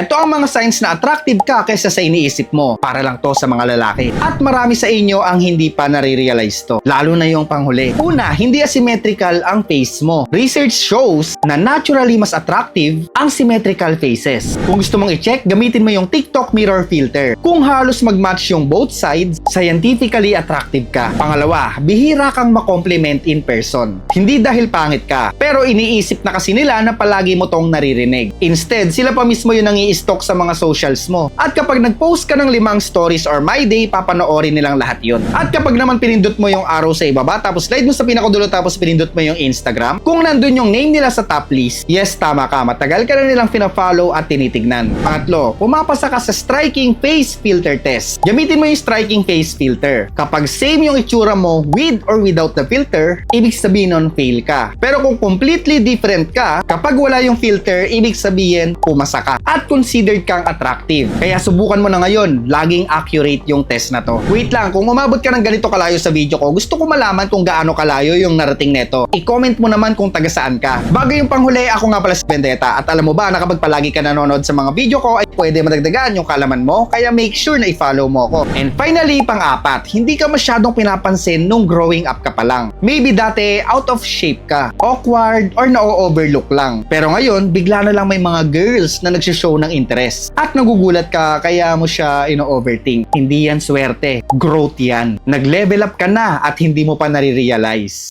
Ito ang mga signs na attractive ka kaysa sa iniisip mo. Para lang to sa mga lalaki. At marami sa inyo ang hindi pa nare-realize to. Lalo na yung panghuli. Una, hindi asymmetrical ang face mo. Research shows na naturally mas attractive ang symmetrical faces. Kung gusto mong i-check, gamitin mo yung TikTok mirror filter. Kung halos mag-match yung both sides, scientifically attractive ka. Pangalawa, bihira kang makompliment in person. Hindi dahil pangit ka, pero iniisip na kasi nila na palagi mo tong naririnig. Instead, sila pa mismo yung nangi-stalk sa mga socials mo. At kapag nag-post ka ng limang stories or my day, papanoorin nilang lahat yon. At kapag naman pinindot mo yung arrow sa ibaba, tapos slide mo sa pinakadulo, tapos pinindot mo yung Instagram, kung nandun yung name nila sa top list, yes, tama ka, matagal ka na nilang fina-follow at tinitignan. Pangatlo, pumapasa ka sa striking face filter test. Gamitin mo yung striking face filter. Kapag same yung itsura mo with or without the filter, ibig sabihin nun fail ka. Pero kung completely different ka, kapag wala yung filter, ibig sabihin pumasa ka at considered kang attractive. Kaya subukan mo na ngayon, laging accurate yung test na to. Wait lang, kung umabot ka ng ganito kalayo sa video ko, gusto ko malaman kung gaano kalayo yung narating neto. I-comment mo naman kung taga saan ka. Bago yung panghuli, ako nga pala si Vendetta at alam mo ba na kapag palagi ka nanonood sa mga video ko ay pwede madagdagan yung kalaman mo kaya make sure na i-follow mo ko. And finally, pang-apat, hindi ka masyadong pinapansin nung growing up ka pa lang. Maybe dati out of shape ka, awkward or na-overlook lang. Pero ngayon, bigla na lang may mga girls na nagsishow ng interest. At nagugulat ka kaya mo siya ino-overthink. Hindi yan swerte, growth yan. Nag-level up ka na at hindi mo pa nare-realize.